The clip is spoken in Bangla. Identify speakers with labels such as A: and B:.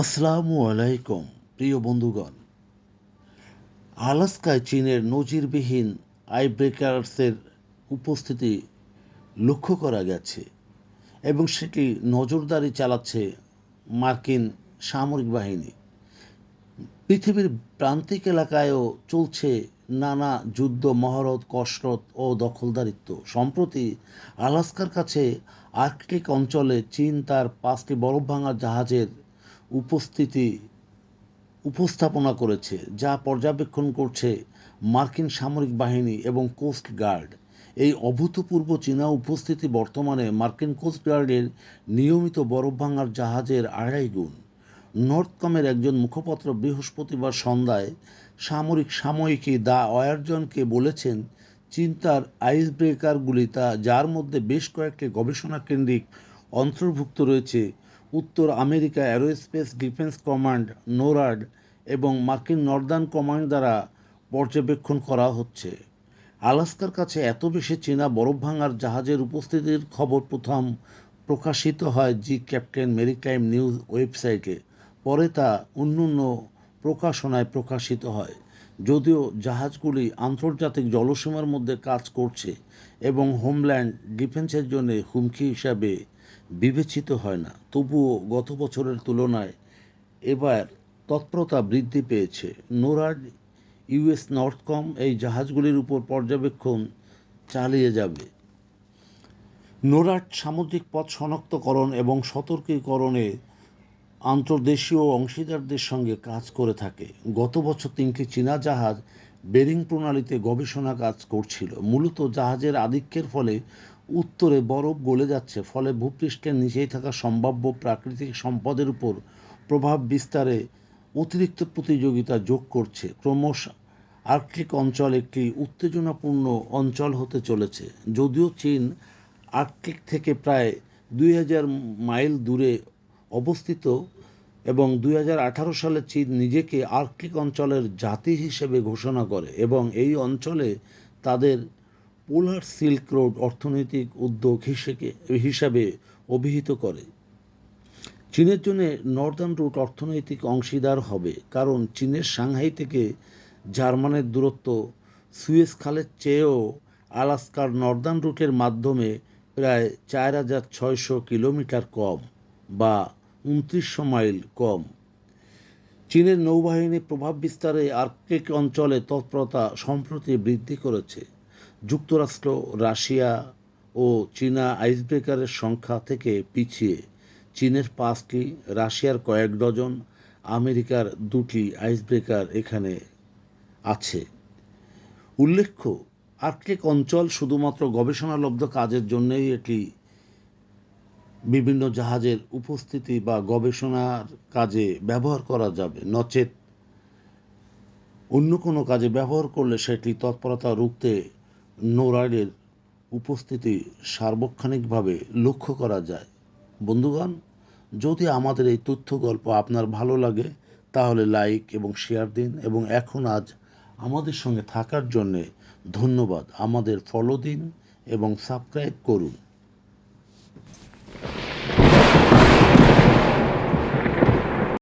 A: আসসালামু আলাইকুম, প্রিয় বন্ধুগণ। আলাস্কায় চীনের নজিরবিহীন আইব্রেকার্সের উপস্থিতি লক্ষ্য করা গেছে এবং সেটি নজরদারি চালাচ্ছে মার্কিন সামরিক বাহিনী। পৃথিবীর প্রান্তিক এলাকায়ও চলছে নানা যুদ্ধ, মহরত, কসরত ও দখলদারিত্ব। সম্প্রতি আলাস্কার কাছে আর্কটিক অঞ্চলে চীন তার পাঁচটি বরফ ভাঙা জাহাজের উপস্থিতি উপস্থাপনা করেছে, যা পর্যবেক্ষণ করছে মার্কিন সামরিক বাহিনী এবং কোস্ট গার্ড। এই অভূতপূর্ব চীনা উপস্থিতি বর্তমানে মার্কিন কোস্ট গার্ডের নিয়মিত বরফ ভাঙার জাহাজের আড়াই গুণ। নর্থকমের একজন মুখপাত্র বৃহস্পতিবার সন্ধ্যায় সামরিক সাময়িকী দ্য অয়ারজনকে বলেছেন চীন তার আইস ব্রেকারগুলি তা, যার মধ্যে বেশ কয়েকটি গবেষণা কেন্দ্রিক অন্তর্ভুক্ত রয়েছে উত্তর America aerospace defence command NORAD এবং মার্কিন নর্দার্ন কমান্ড দ্বারা পর্যবেক্ষণ করা হচ্ছে। আলাস্কার কাছে এত বেশি চীনা বরফ ভাঙার জাহাজের উপস্থিতির খবর প্রথম প্রকাশিত হয় জি ক্যাপ্টেন মেরিটাইম নিউজ ওয়েবসাইটে। পরে তা অন্যান্য প্রকাশনায় প্রকাশিত হয়। যদিও জাহাজগুলি আন্তর্জাতিক জলসীমার মধ্যে কাজ করছে এবং হোমল্যান্ড ডিফেন্সের জন্য হুমকি হিসাবে বিবেচিত হয় না, তবুও গত বছরের তুলনায় এবার তৎপরতা বৃদ্ধি পেয়েছে। নোরাড, ইউএস নর্থকম এই জাহাজগুলির উপর পর্যবেক্ষণ চালিয়ে যাবে। নোরাড সামুদ্রিক পথ শনাক্তকরণ এবং সতর্কীকরণে আন্তর্দেশীয় অংশীদারদের সঙ্গে কাজ করে থাকে। গত বছর তিনটি চীনা জাহাজ বেরিং প্রণালীতে গবেষণা কাজ করছিল। মূলত জাহাজের আধিক্যের ফলে উত্তরে বরফ গলে যাচ্ছে, ফলে ভূপৃষ্ঠের নিচেই থাকা সম্ভাব্য প্রাকৃতিক সম্পদের উপর প্রভাব বিস্তারে অতিরিক্ত প্রতিযোগিতা যোগ করছে। ক্রমশ আর্কটিক অঞ্চল একটি উত্তেজনাপূর্ণ অঞ্চল হতে চলেছে। যদিও চীন আর্কটিক থেকে প্রায় দুই হাজার মাইল দূরে অবস্থিত এবং দু হাজার আঠারো সালে চীন নিজেকে আর্কটিক অঞ্চলের জাতি হিসেবে ঘোষণা করে এবং এই অঞ্চলে তাদের পোলার সিল্ক রোড অর্থনৈতিক উদ্যোগ হিসেবে হিসাবে অভিহিত করে। চীনের জন্য নর্দার্ন রুট অর্থনৈতিক অংশীদার হবে, কারণ চীনের সাংহাই থেকে জার্মানের দূরত্ব, সুয়েজ খালের চেয়েও আলাস্কার নর্দার্ন রুটের মাধ্যমে প্রায় চার হাজার ছয়শো কিলোমিটার কম বা উনত্রিশশো মাইল কম। চীনের নৌবাহিনী প্রভাব বিস্তারে আর্কটিক অঞ্চলে তৎপরতা সম্প্রতি বৃদ্ধি করেছে। যুক্তরাষ্ট্র, রাশিয়া ও চীনা আইসব্রেকারের সংখ্যা থেকে পিছিয়ে চীনের পাঁচটি, রাশিয়ার কয়েক ডজন, আমেরিকার দুটি আইসব্রেকার এখানে আছে। উল্লেখ্য, আর্কটিক অঞ্চল শুধুমাত্র গবেষণালব্ধ কাজের জন্যই এটি বিভিন্ন জাহাজের উপস্থিতি বা গবেষণার কাজে ব্যবহার করা যাবে, নচেত অন্য কোনো কাজে ব্যবহার করলে সেটি তৎপরতা রুখতে নোরাইডের উপস্থিতি সার্বক্ষণিকভাবে লক্ষ্য করা যায়। বন্ধুগণ, যদি আমাদের এই তথ্য গল্প আপনার ভালো লাগে, তাহলে লাইক এবং শেয়ার দিন এবং এখন আজ আমাদের সঙ্গে থাকার জন্যে ধন্যবাদ। আমাদের ফলো দিন এবং সাবস্ক্রাইব করুন।